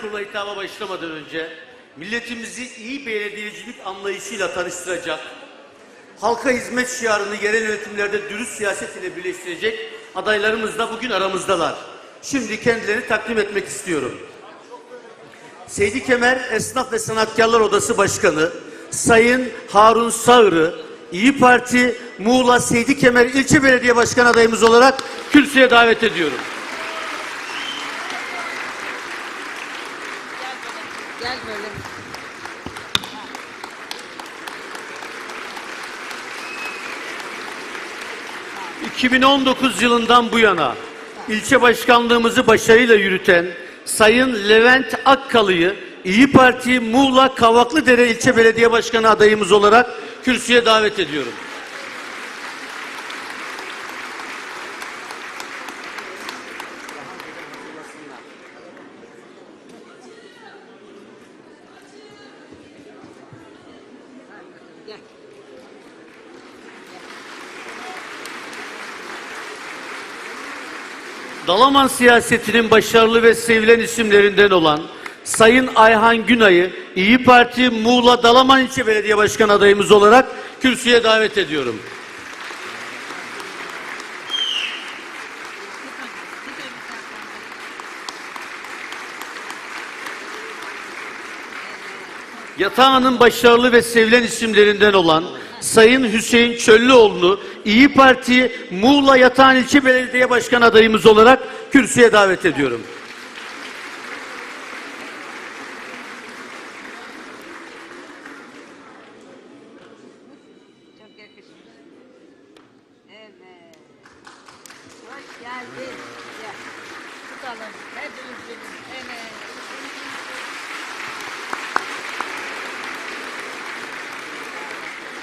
kurula hitaba başlamadan önce milletimizi iyi belediyecilik anlayışıyla tanıştıracak, halka hizmet şiarını yerel yönetimlerde dürüst siyaset ile birleştirecek adaylarımız da bugün aramızdalar. Şimdi kendilerini takdim etmek istiyorum. Seydi Kemer Esnaf ve Sanatkarlar Odası Başkanı Sayın Harun Sağrı İyi Parti Muğla Seydi Kemer İlçe Belediye Başkanı adayımız olarak kürsüye davet ediyorum. Gel böyle. 2019 yılından bu yana ilçe başkanlığımızı başarıyla yürüten Sayın Levent Akkalı'yı İyi Parti Muğla Kavaklıdere İlçe Belediye Başkanı adayımız olarak kürsüye davet ediyorum. Dalaman siyasetinin başarılı ve sevilen isimlerinden olan Sayın Ayhan Günay'ı İyi Parti Muğla Dalaman İlçe Belediye Başkanı adayımız olarak kürsüye davet ediyorum. Yatağan'ın başarılı ve sevilen isimlerinden olan Sayın Hüseyin Çöllüoğlu'nu İyi Parti Muğla Yatağan İlçe Belediye Başkanı adayımız olarak kürsüye davet ediyorum. Evet. Hoş geldin. Gel. Tutalım. Hepimiz benim. Evet.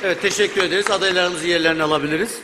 Evet teşekkür ederiz. Adaylarımızı yerlerine alabiliriz.